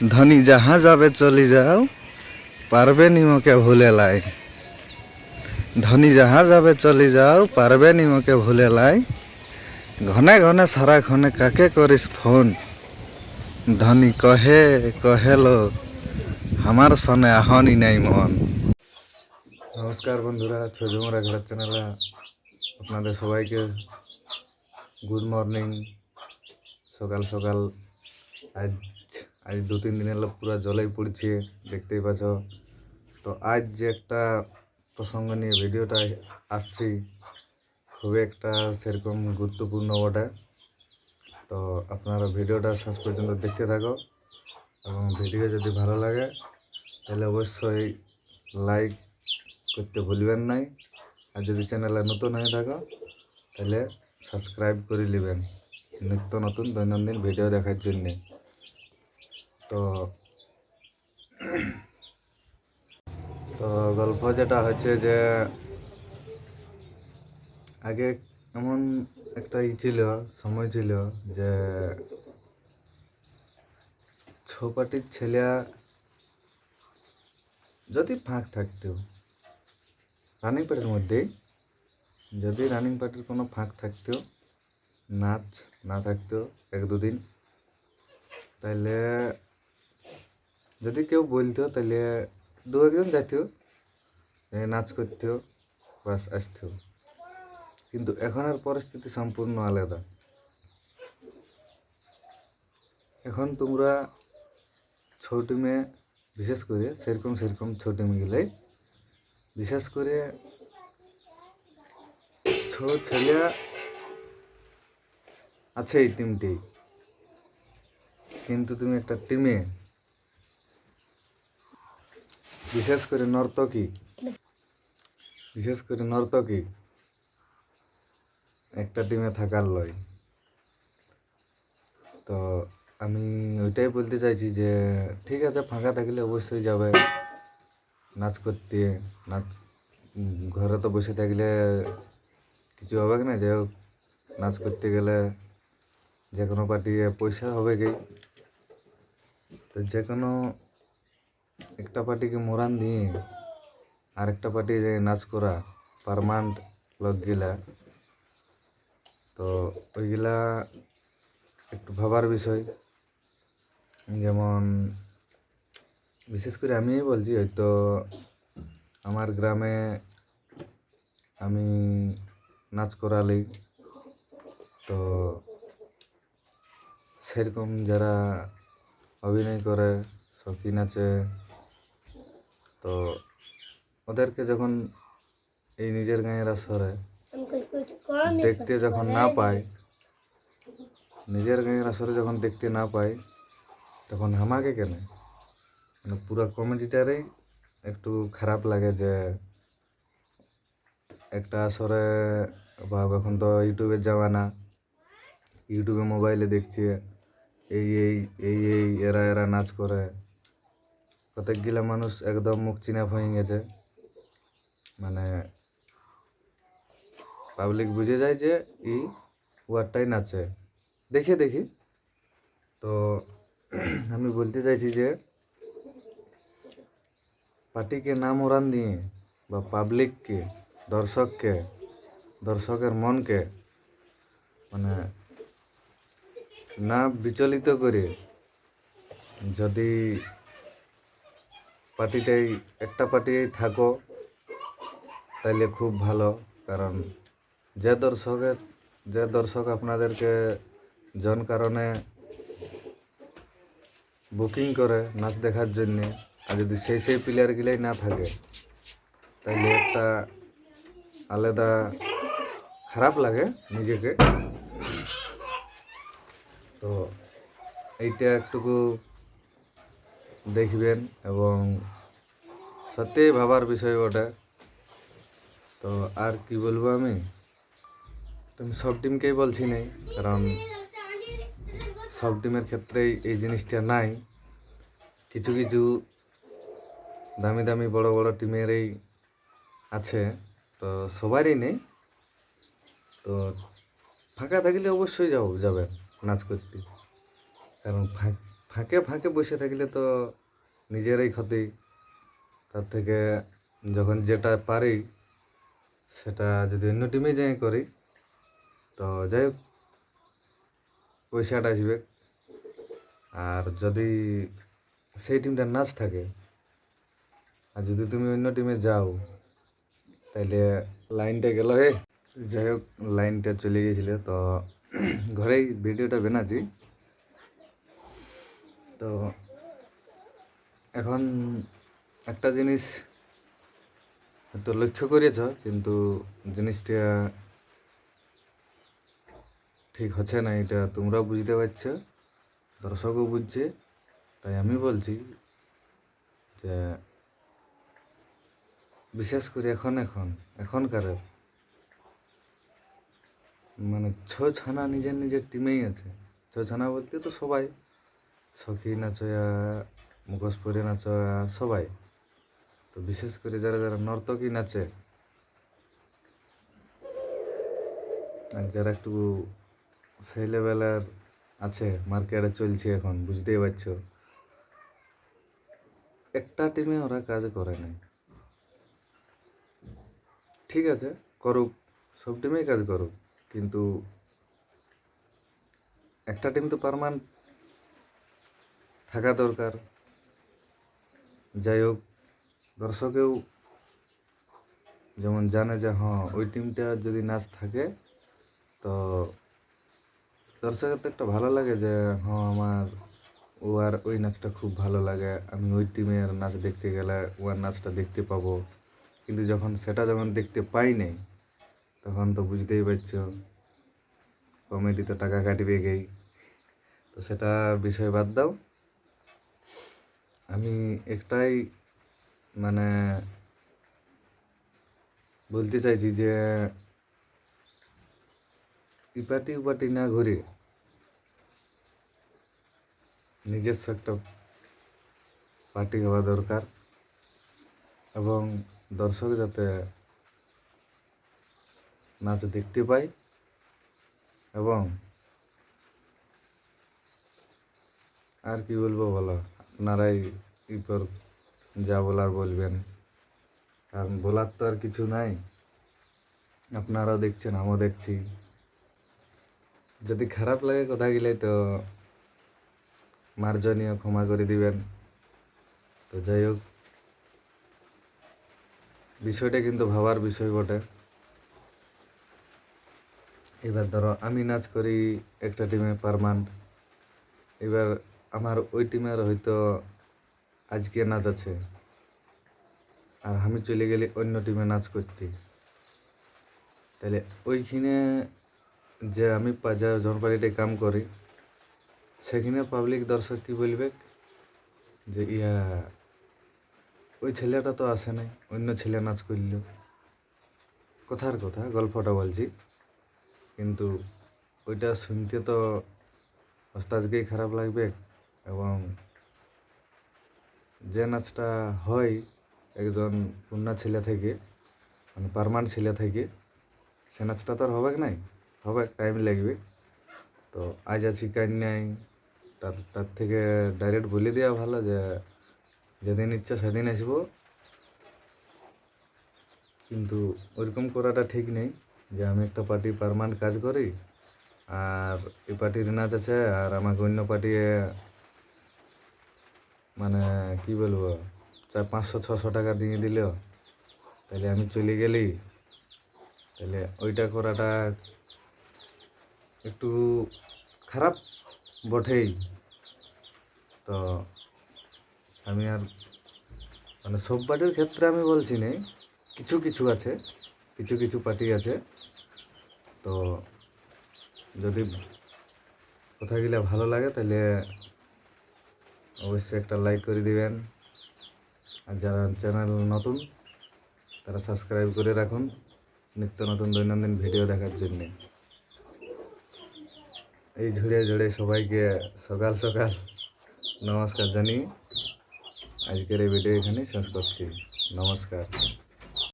ধনী যাহা যাবে চলি যাও, পারবে নিমকে ভুলে লাই। ধনী যাহা যাবে চলি যাও, পারবে নিমকে ভুলে লাই। ঘনে ঘনে সারাক্ষণে কাকে করিস ফোন? ধনী কহে কহেলো আমার সনে আহনি নাই মন। নমস্কার বন্ধুরা, ছজুমরা ঘর চ্যানেলে আপনাদের সবাইকে গুড মর্নিং সকাল সকাল আজ আজ দু, তিন দিনের হলো পুরো জলেই পড়ছে, দেখতেই পাচ্ছ। তো আজ যে একটা প্রসঙ্গ নিয়ে ভিডিওটা আসছি, খুবই একটা সেরকম গুরুত্বপূর্ণ বটে। তো আপনারা ভিডিওটা শেষ পর্যন্ত দেখতে থাকো এবং ভিডিও যদি ভালো লাগে, তাহলে অবশ্যই লাইক করতে ভুলবেন নাই। আর যদি চ্যানেলে নতুন হয়ে থাকো, তাহলে সাবস্ক্রাইব করে নেবেন। নিত্য নতুন দৈনন্দিন ভিডিও দেখার জন্যে। তো তো গল্প যেটা হচ্ছে যে আগে এমন একটা ই ছিল, সময় ছিল যে ছৌপাটির ছেলে যদি ফাঁক থাকতো রানিং পার্টির মধ্যেই যদি রানিং পার্টির কোনো ফাঁক থাকতো নাচ না থাকতো এক দুদিন তাহলে যদি কেউ বলতো তাহলে দু একজন যাইতো নাচ করতেও বাস আসতেও। কিন্তু এখনের পরিস্থিতি সম্পূর্ণ আলাদা। এখন তোমরা ছোট মেয়ে বিশেষ করে, সেরকম সেরকম ছোট মেয়েগুলাই বিশেষ করে ছোট ছেলে আছে এই টিমটি কিন্তু তুমি একটা টিমে বিশেষ করে নর্তকী বিশেষ করে নর্তকী একটা টিমে থাকার লয়। তো আমি ওইটাই বলতে চাইছি যে ঠিক আছে ফাঁকা থাকলে অবশ্যই যাবে। নাচ করতে নাচ ঘরে তো বসে থাকলে কিছু হবে না? যে হোক, নাচ করতে গেলে যে কোনো পার্টি পয়সা হবে কি? তো যে কোনো একটা পার্টিকে মোরান দিয়ে আরেকটা পার্টি যে নাচ করা পারমানেন্ট লোকগুলা, তো ওইগুলা একটু ভাবার বিষয়। যেমন বিশেষ করে আমি বলছি, হয়তো আমার গ্রামে আমি নাচ করালি তো সেরকম যারা অভিনয় করে শৌখিন আছে তো ওদেরকে যখন এই নিজের গাঁয়ের আসরে দেখতে যখন না পায়, নিজের গাঁয়ের আসরে যখন দেখতে না পায়, তখন আমাকে কেন? মানে পুরো কমেডিটারই একটু খারাপ লাগে যে একটা আসরে বা এখন তো ইউটিউবের জামানা ইউটিউবে মোবাইলে দেখছি, এই এই এই এই, এরা এরা নাচ করে কতকগুলা মানুষ একদম মুখ চিনা হয়ে গেছে। মানে পাবলিক বুঝে যায় যে ই ওয়ারটাই নাচে। দেখে, দেখি। তো আমি বলতে চাইছি যে পার্টিকে নাম ওরান দিয়ে বা পাবলিককে দর্শককে, দর্শকের মনকে মানে না বিচলিত করে যদি পার্টিটাই, একটা পার্টিই থাকো, তাইলে খুব ভালো। কারণ যে দর্শকের, যে দর্শক আপনাদেরকে জন কারণে বুকিং করে নাচ দেখার জন্যে, আর যদি সেই সেই প্লেয়ারগুলাই না থাকে তাহলে একটা আলাদা খারাপ লাগে নিজেকে। তো এইটা একটুকু দেখবেন এবং সত্যি ভাবার বিষয় ওটা তো আর কি বলব আমি? তো আমি সব টিমকেই বলছি নাই, কারণ সব টিমের ক্ষেত্রেই এই জিনিসটা নাই। কিছু কিছু দামি দামি বড় বড় টিমেরই আছে, তো সবারই নেই। তো ফাঁকা থাকলে অবশ্যই যাও যাবে নাচ করতে। কারণ ফাঁক ফাঁকে ফাঁকে বসে থাকলে তো নিজেরই ক্ষতি। তার থেকে যখন যেটা পারি, সেটা যদি অন্য টিমে যাই করি, তো যাই হোক, পয়সাটা আসবে। আর যদি সেই টিমটা নাচ থাকে, আর যদি তুমি অন্য টিমে যাও, তাইলে লাইনটা গেল হে। যাই হোক লাইনটা চলে গিয়েছিল তো ঘরেই ভিডিওটা বানাচ্ছি। তো এখন একটা জিনিস তো লক্ষ্য করেছ, কিন্তু জিনিসটা ঠিক হচ্ছে না, এটা তোমরাও বুঝতে পারছ, দর্শকও বুঝছে। তাই আমি বলছি যে বিশেষ করে এখন এখন, এখনকার মানে ছ ছানা নিজের নিজের টিমেই আছে। ছ ছানা বলতে তো সবাই। সখী নাচয়া মুখোশ পরে নাচয়া সবাই। তো বিশেষ করে যারা যারা নর্তকী নাচে যারা একটু সেই লেভেলের আছে, মার্কেটে চলছে এখন, বুঝতেই পারছ। একটা টিমে ওরা কাজ করে নাই। ঠিক আছে, করুক, সব টিমেই কাজ করুক, কিন্তু একটা টিম তো পারমানেন্ট থাকা দরকার। যাই হোক, দর্শকেও যেমন জানে যে হ্যাঁ ওই টিমটা যদি নাচ থাকে, তো দর্শকের তো একটা ভালো লাগে যে হ্যাঁ আমার ও আর ওই নাচটা খুব ভালো লাগে। আমি ওই টিমের নাচ দেখতে গেলে ও আর নাচটা দেখতে পাবো। কিন্তু যখন সেটা যখন দেখতে পাই নাই, তখন তো বুঝতেই পারছ কমেডি তো টাকা কাটবে গেই তো সেটা বিষয় বাদ দাও। আমি একটাই মানে বলতে চাইছি যে ইপাটি উপাটি না ঘুরে নিজস্ব একটা পার্টি হওয়া দরকার এবং দর্শক যাতে নাচ দেখতে পায় এবং আর কি বলব বলো? আপনারাই এরপর যা বলার বলবেন। কারণ বলার তো আর কিছু নাই। আপনারাও দেখছেন, আমিও দেখছি। যদি খারাপ লাগে কথা গেলে তো মার্জনীয় ক্ষমা করে দিবেন। তো যাই হোক, বিষয়টা কিন্তু ভাবার বিষয় বটে। এবার ধরো, আমি নাচ করি একটা টিমে পারমান্ট এবার আমার ওই টিমের হয়তো আজকে নাচ আছে। আর আমি চলে গেলে অন্য টিমে নাচ করতে। তাহলে ওইখানে যে আমি পা- যা জনপাড়িতে কাম করি, সেখানে পাবলিক দর্শক কি বলবে? যে, ইয়া, ওই ছেলেটা তো আসে নাই, অন্য ছেলে নাচ করল। কথার কথা, গল্পটা বলছি। কিন্তু ওইটা শুনতে তো ওস্তাজকেই খারাপ লাগবে। এবং যে নাচটা হয় একজন পূর্ণা ছেলে থেকে মানে পারমান্ট ছেলে থেকে, সে নাচটা তো আর হবে নাই হবে টাইম লাগবে। তো আজ আছি কান নাই তার তার থেকে ডাইরেক্ট বলে দেওয়া ভালো যে যেদিন ইচ্ছা সেদিন আসব। কিন্তু ওইরকম করাটা ঠিক নেই যে আমি একটা পার্টি পারমানেন্ট কাজ করি, আর এই পার্টির নাচ আছে, আর আমাকে অন্য পার্টি মানে কি বলব, চার পাঁচশো, ছশো টাকা দিয়ে দিল। তাহলে আমি চলে গেলি। তাহলে ওইটা করাটা একটু খারাপ বটেই। তো আমি আর মানে সব পার্টির ক্ষেত্রে আমি বলছি না কিছু কিছু আছে, কিছু কিছু পার্টি আছে। তো যদি কোথাও গেলে ভালো লাগে তাহলে অবশ্যই একটা লাইক করে দিবেন। আর যারা চ্যানেল নতুন, তারা সাবস্ক্রাইব করে রাখুন নিত্য নতুন দৈনন্দিন ভিডিও দেখার জন্যে। এই ঝুড়ে ঝুড়ে সবাইকে সকাল সকাল নমস্কার জানিয়ে আজকের এই ভিডিও এখানে শেষ করছি। নমস্কার।